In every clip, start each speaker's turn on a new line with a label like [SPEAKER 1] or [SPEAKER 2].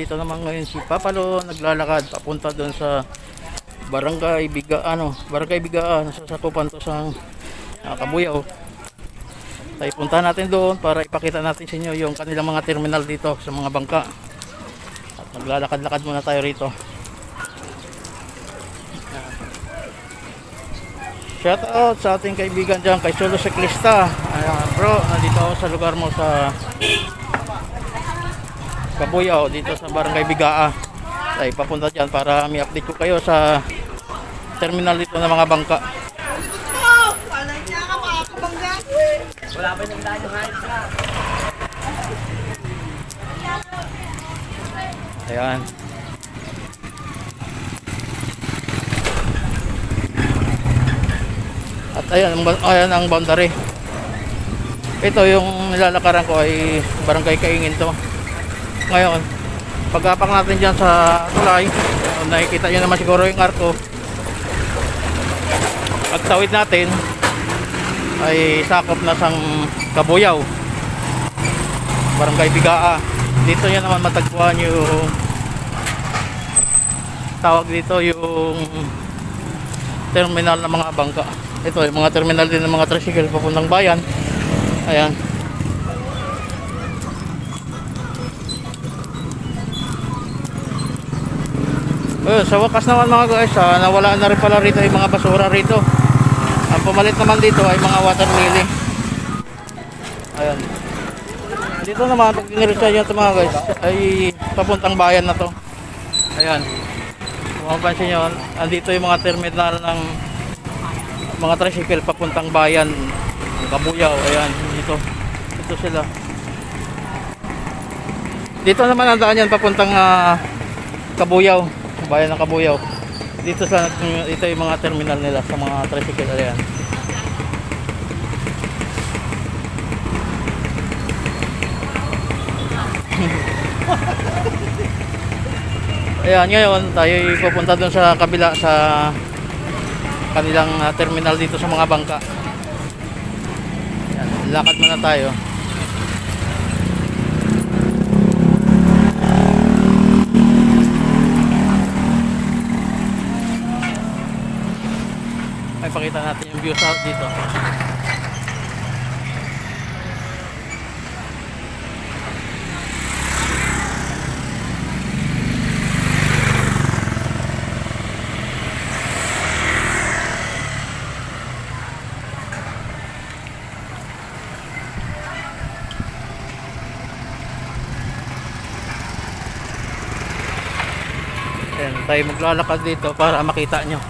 [SPEAKER 1] nandito naman ngayon si Papalo naglalakad papunta doon sa Barangay Biga ano, Barangay Bigaan sa sakupan to sa uh, Kabuyaw. Tayo punta natin doon para ipakita natin sa inyo yung kanilang mga terminal dito sa mga bangka. At maglalakad-lakad muna tayo rito. Shout out sa ating kaibigan dyan kay Solo Cyclista. Ayan, bro, nandito ako sa lugar mo sa Kabuyaw dito sa Barangay Bigaa. Tayo papunta dyan para may update ko kayo sa terminal dito ng mga bangka.
[SPEAKER 2] Wala.
[SPEAKER 1] Ayan. At ayan, ayan ang boundary. Ito yung nilalakaran ko ay barangay Kaingin to. Ngayon, pag-apak natin dyan sa tulay, uh, nakikita nyo naman siguro yung arko. Pagtawid natin, ay sakop na sang Kabuyaw. Barangay Bigaa. Dito yan naman matagpuan yung tawag dito yung terminal ng mga bangka. Ito yung mga terminal din ng mga tricycle papuntang bayan. Ayan. Ayun, sa wakas naman mga guys, ah, nawala na rin pala rito yung mga basura rito. Ang pumalit naman dito ay mga water lily. Ayan. Dito naman, pag diniretsa nyo ito mga guys, ay papuntang bayan na to. Ayan. Kung mapansin nyo, andito yung mga terminal ng mga tricycle papuntang bayan. Kabuyaw, ayan, dito. Dito sila. Dito naman ang daan yan papuntang ah, Kabuyaw, bayan ng Kabuyaw. Dito sa ito yung mga terminal nila sa mga tricycle ayan. Ayan, ngayon tayo pupunta doon sa kabila sa kanilang ah, terminal dito sa mga bangka. Ayan, lakad muna tayo. Ay, pakita natin yung view sa dito. Tayo maglalakad dito para makita nyo.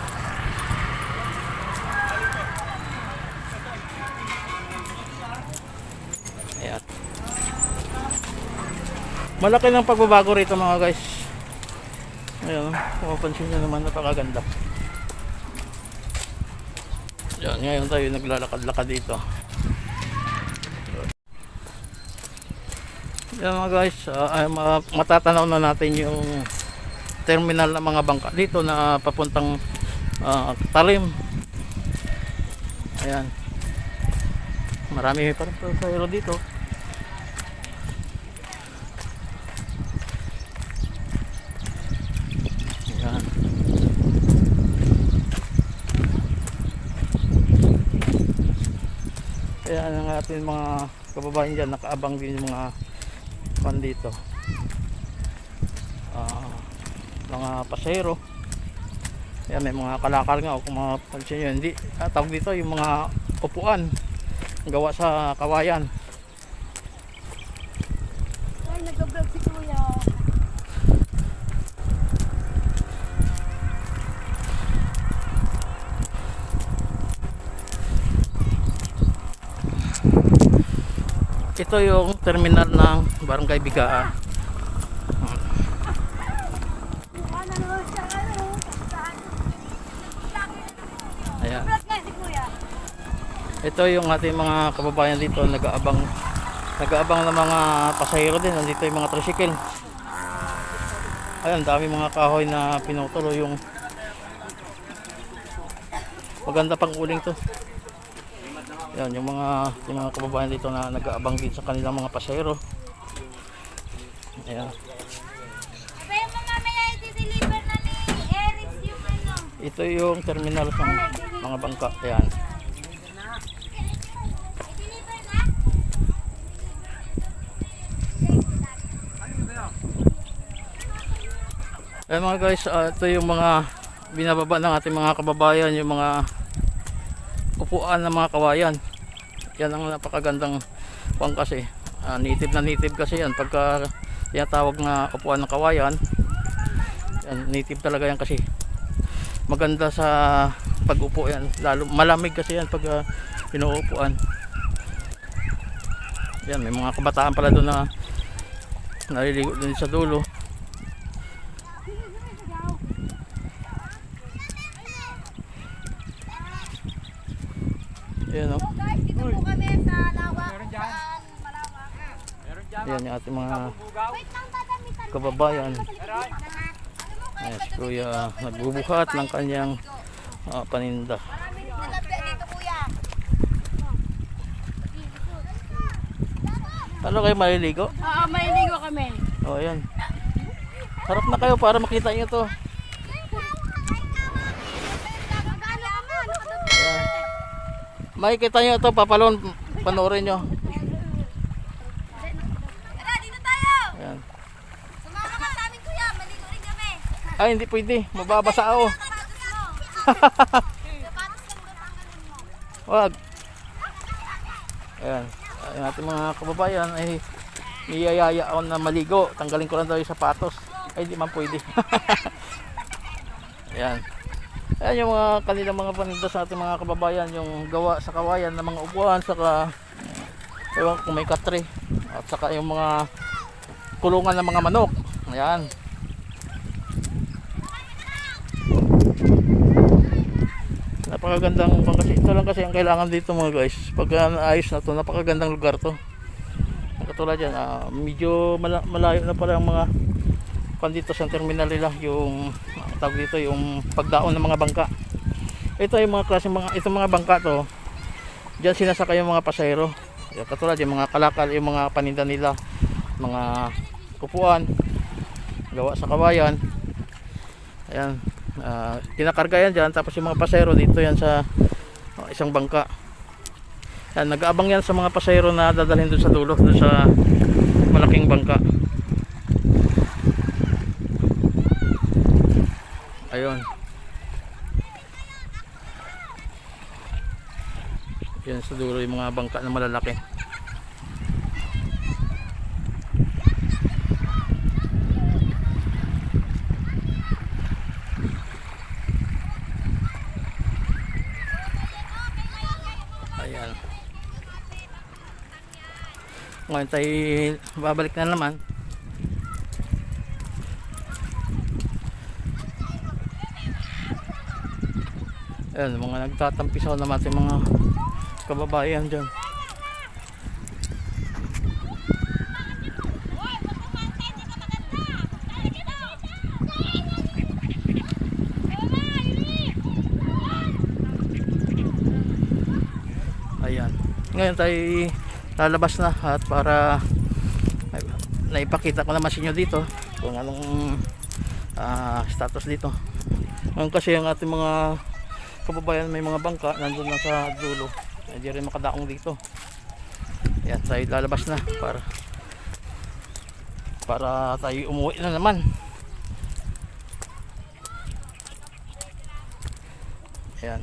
[SPEAKER 1] Malaki ng pagbabago rito mga guys. Ayan, kung mapansin nyo naman napakaganda. Ayan, ngayon tayo naglalakad-lakad dito. Ayan mga guys, ah, ay, ma- matatanaw na natin yung terminal ng mga bangka dito na papuntang ah, Talim. Ayan. Marami pa rin pasahero dito. Ayan. Kaya ang ating mga kababayan dyan, nakaabang din yung mga pan dito. Ah, mga pasero. Ayan, may mga kalakal nga o kung mga pansin nyo, hindi, ah, tawag dito yung mga upuan gawa sa kawayan.
[SPEAKER 3] Ay, nag-vlog si Kuya.
[SPEAKER 1] Ito yung terminal ng Barangay Bigaan. Ayan. Ito yung ating mga kababayan dito nag-aabang nag-aabang ng mga pasahero din. Nandito yung mga tricycle. Ayan, dami mga kahoy na pinutulo yung maganda pang uling to. Yan, yung mga yung mga kababayan dito na nag-aabang din sa kanilang mga pasahero. Ayan. Ito yung terminal ng mga bangka. Ayan. Ayan mga guys, uh, ito yung mga binababa ng ating mga kababayan, yung mga upuan ng mga kawayan. Yan ang napakagandang pang kasi. Ah, native na native kasi yan. Pagka tinatawag na upuan ng kawayan, yan, native talaga yan kasi. Maganda sa pag-upo yan. Lalo, malamig kasi yan pag uh, inuupuan. Yan, may mga kabataan pala doon na naliligo doon sa dulo. Yan o.
[SPEAKER 3] Guys, dito po kami sa lawak. Saan malawak.
[SPEAKER 1] Yan yung ating mga
[SPEAKER 2] Bugaw.
[SPEAKER 3] Wait lang, dadamitan.
[SPEAKER 1] kababayan.
[SPEAKER 2] Meron.
[SPEAKER 1] Ayan, si Kuya nagbubuhat ng kanyang ah, paninda. Ano kayo maliligo?
[SPEAKER 3] Oo, may ligo kami.
[SPEAKER 1] O, oh, ayan. Harap na kayo para makita nyo to. Ayan. Makikita nyo ito, papalon, panoorin nyo.
[SPEAKER 3] Tara, dito tayo.
[SPEAKER 1] Ayan.
[SPEAKER 3] Sumama ka sa amin, kuya. Maligo rin kami.
[SPEAKER 1] Ay, hindi pwede. Mababasa ako. Wag. Ayan. Ang ating mga kababayan ay niyayaya ako na maligo. Tanggalin ko lang daw yung sapatos. Ay, di man pwede. Ayan. Ayan yung mga kanilang mga paninda sa ating mga kababayan. Yung gawa sa kawayan ng mga upuan. Saka, ewan kung may katre. At saka yung mga kulungan ng mga manok. Ayan. napakagandang kasi ito lang kasi ang kailangan dito mga guys pagka naayos na to napakagandang lugar to katulad yan ah, medyo mala- malayo na pala ang mga kung dito sa terminal nila yung tawag dito yung pagdaon ng mga bangka. Ito yung mga klase mga itong mga bangka to diyan sinasakay yung mga pasahero. Yan, katulad yung mga kalakal yung mga paninda nila mga kupuan gawa sa kawayan. Ayan Ah, kinakarga yan dyan tapos yung mga pasahero dito yan sa oh, isang bangka. Yan, nag-aabang yan sa mga pasahero na dadalhin doon sa dulo doon sa malaking bangka ayun sa dulo yung mga bangka na malalaki Ayan. Ngayon tayo babalik na naman. Ayan, mga nagtatampisaw naman ating mga kababayan dyan. Ayan. Ngayon tayo lalabas na at para naipakita ko naman sa inyo dito kung anong ah, status dito. Ngayon kasi ang ating mga kababayan may mga bangka nandun na sa dulo. Hindi rin makadaong dito. Ayan, tayo lalabas na para para tayo umuwi na naman. Ayan.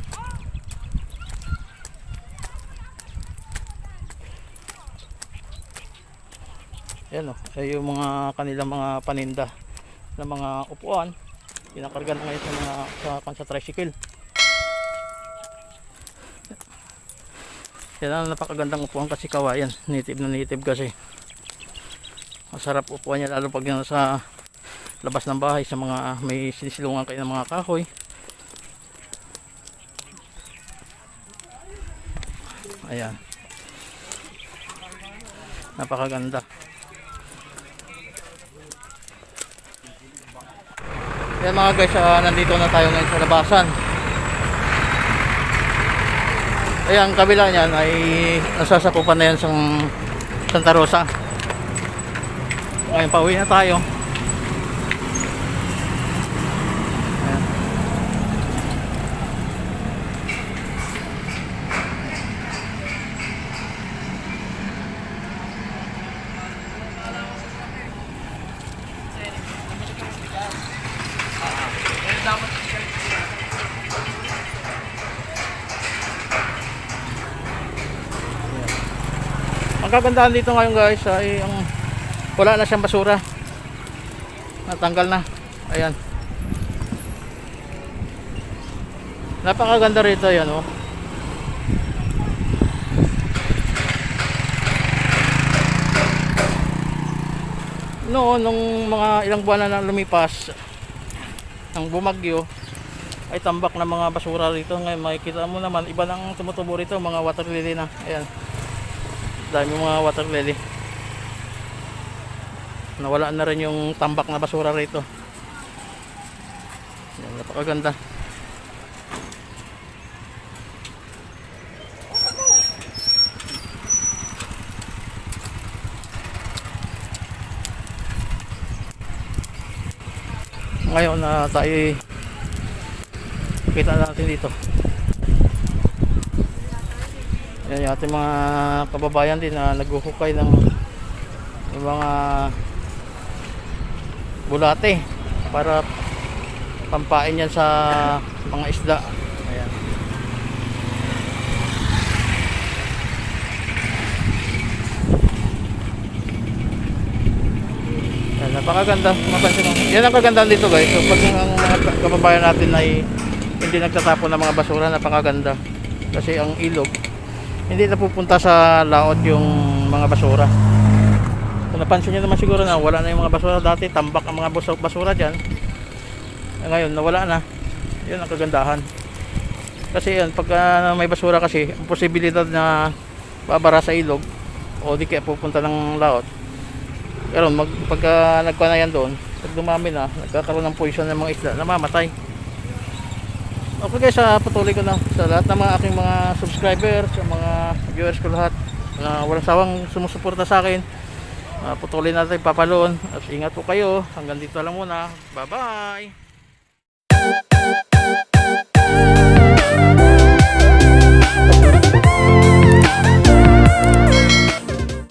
[SPEAKER 1] Yan o, ay yung mga kanilang mga paninda ng mga upuan. Pinakarga na ngayon sa mga sa, sa tricycle. Yan ang napakagandang upuan kasi kawayan. Native na native kasi. Masarap upuan niya lalo pag nasa labas ng bahay sa mga may sinisilungan kayo ng mga kahoy. Ayan. Napakaganda. Yan mga guys, ah, nandito na tayo ngayon sa labasan. Ayan, kabila niyan ay nasasakupan na yan sa Santa Rosa. Ngayon, pauwi na tayo. Kagandahan dito ngayon guys ay ang wala na siyang basura. Natanggal na. Ayan. Napakaganda rito yan oh. Noon, nung mga ilang buwan na lumipas, ang bumagyo, ay tambak na mga basura rito. Ngayon makikita mo naman, iba nang tumutubo rito, mga water lily na. Ayan. Dami mga water lily. Nawala na rin yung tambak na basura rito. Ayan, napakaganda. Ngayon na tayo kita natin dito. Yan yung ating mga kababayan din na naghuhukay ng mga bulate para pampain yan sa mga isda. Ayan. Yan, napakaganda. Mapansin mo. Yan ang kagandahan dito guys. So, pag ang mga kababayan natin ay hindi nagtatapon ng mga basura, napakaganda. Kasi ang ilog, hindi napupunta sa laot yung mga basura. Kung napansin nyo naman siguro na wala na yung mga basura dati, tambak ang mga basura dyan. Eh, ngayon, nawala na. Yun ang kagandahan. Kasi yan, pagka may basura kasi, ang posibilidad na babara sa ilog o di kaya pupunta ng laot. Pero mag, pagka nagkuha na yan doon, pag dumami na, nagkakaroon ng poison ng mga isda, namamatay. Okay guys, ah, patuloy ko na sa lahat ng mga aking mga subscribers, sa mga viewers ko lahat na walang sawang sumusuporta sa akin. Ah, patuloy natin papaloon at ingat po kayo. Hanggang dito lang muna. Bye-bye!